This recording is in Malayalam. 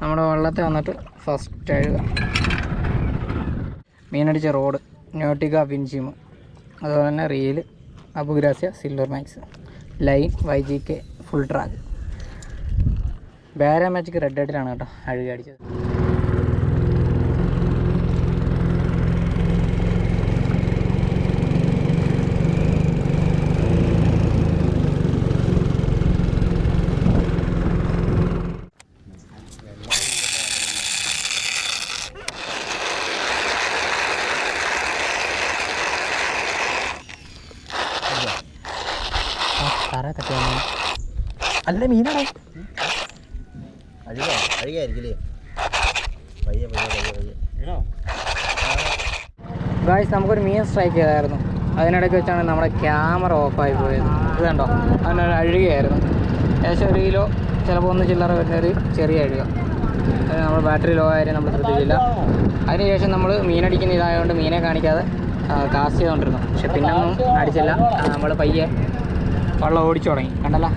നമ്മുടെ വള്ളത്തെ വന്നിട്ട് ഫസ്റ്റ് എഴുക മീനടിച്ച റോഡ് നോട്ടിക ഫിൻഷിം അതുപോലെ തന്നെ reel അബുഗ്രാസ്യ silver max. Line Y G K full track Bara red ഹെഡിലാണ് കേട്ടോ അഴുക അടിച്ചത്. തറ അല്ല മീനാണോ അഴുകോ അഴുകായിരിക്കില്ലേ പയ്യെ പയ്യെ പയ്യെ പയ്യെ. ഗായ്സ് നമുക്കൊരു മീൻ സ്ട്രൈക്ക് ചെയ്തായിരുന്നു. അതിനിടയ്ക്ക് വെച്ചാണ് നമ്മുടെ ക്യാമറ ഓഫായി പോയത്. ഇത് കണ്ടോ? അതിനൊരു അഴുകയായിരുന്നു. ഏകദേശം ഒരു കിലോ ചിലപ്പോൾ ഒന്ന് ചില്ലറ വരുന്ന ഒരു ചെറിയ അഴുക. അത് നമ്മൾ ബാറ്ററി ലോ ആയാലും നമ്മൾ ശ്രദ്ധിച്ചില്ല. അതിനുശേഷം നമ്മൾ മീനടിക്കുന്ന ഇതായതുകൊണ്ട് മീനെ കാണിക്കാതെ കാസ്റ്റ് ചെയ്തുകൊണ്ടിരുന്നു പക്ഷെ പിന്നെ ഒന്നും അടിച്ചില്ല നമ്മൾ പയ്യെ വള്ളം ഓടിച്ചു തുടങ്ങി. കണ്ടല്ലോ?